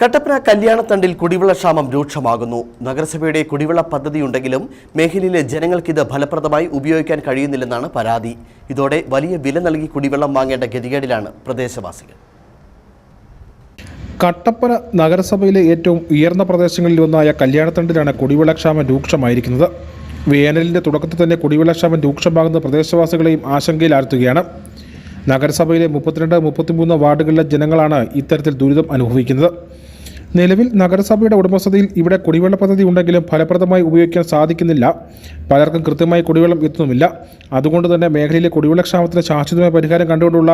കട്ടപ്പന കല്യാണത്തണ്ടിൽ കുടിവെള്ളക്ഷാമം രൂക്ഷമാകുന്നു. നഗരസഭയുടെ കുടിവെള്ള പദ്ധതിയുണ്ടെങ്കിലും മേഖലയിലെ ജനങ്ങൾക്കിത് ഫലപ്രദമായി ഉപയോഗിക്കാൻ കഴിയുന്നില്ലെന്നാണ് പരാതി. ഇതോടെ വലിയ വില നൽകി കുടിവെള്ളം വാങ്ങേണ്ട ഗതികേടിലാണ് പ്രദേശവാസികൾ. കട്ടപ്പന നഗരസഭയിലെ ഏറ്റവും ഉയർന്ന പ്രദേശങ്ങളിൽ ഒന്നായ കല്യാണത്തണ്ടിലാണ് കുടിവെള്ളക്ഷാമം രൂക്ഷമായിരിക്കുന്നത്. വേനലിന്റെ തുടക്കത്തിൽ തന്നെ കുടിവെള്ളക്ഷാമം രൂക്ഷമാകുന്ന പ്രദേശവാസികളെയും ആശങ്കയിലാഴ്ത്തുകയാണ്. നഗരസഭയിലെ മുപ്പത്തിരണ്ട് മുപ്പത്തിമൂന്ന് വാർഡുകളിലെ ജനങ്ങളാണ് ഇത്തരത്തിൽ ദുരിതം അനുഭവിക്കുന്നത്. നിലവിൽ നഗരസഭയുടെ ഉടമസ്ഥതയിൽ ഇവിടെ കുടിവെള്ള പദ്ധതി ഉണ്ടെങ്കിലും ഫലപ്രദമായി ഉപയോഗിക്കാൻ സാധിക്കുന്നില്ല. പലർക്കും കൃത്യമായി കുടിവെള്ളം എത്തുന്നുമില്ല. അതുകൊണ്ട് തന്നെ മേഖലയിലെ കുടിവെള്ളക്ഷാമത്തിന് ശാശ്വതമായ പരിഹാരം കണ്ടുകൊണ്ടുള്ള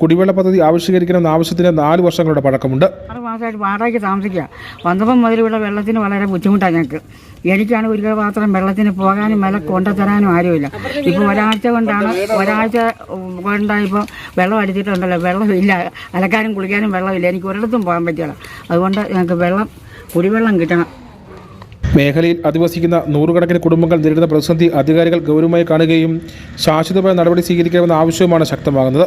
കുടിവെള്ള പദ്ധതി ആവിഷ്കരിക്കണമെന്ന ആവശ്യത്തിന് നാല് വർഷങ്ങളുടെ പഴക്കമുണ്ട്. ആറ് മാസമായിട്ട് വാടകയ്ക്ക് താമസിക്കുക. വന്നപ്പം മുതൽ ഇവിടെ വെള്ളത്തിന് വളരെ ബുദ്ധിമുട്ടാണ് ഞങ്ങൾക്ക്. എനിക്കാണ് ഒരു പാത്രം വെള്ളത്തിന് പോകാനും വില കൊണ്ടുതരാനും ആരുമില്ല. ഇപ്പോൾ ഒരാഴ്ച കൊണ്ടാണ് ഒരാഴ്ച കൊണ്ടാണ് ഇപ്പോൾ വെള്ളം അടിച്ചിട്ടുണ്ടല്ലോ. വെള്ളമില്ല അലക്കാനും കുളിക്കാനും വെള്ളമില്ല. എനിക്ക് ഒരിടത്തും പോകാൻ പറ്റില്ല. അതുകൊണ്ട് ഞങ്ങൾക്ക് വെള്ളം കുടിവെള്ളം കിട്ടണം. മേഖലയിൽ അധിവസിക്കുന്ന നൂറുകണക്കിന് കുടുംബങ്ങൾ നേരിടുന്ന പ്രതിസന്ധി അധികാരികൾ ഗൗരവമായി കാണുകയും ശാശ്വതമായ നടപടി സ്വീകരിക്കണമെന്ന ആവശ്യവുമാണ് ശക്തമാകുന്നത്.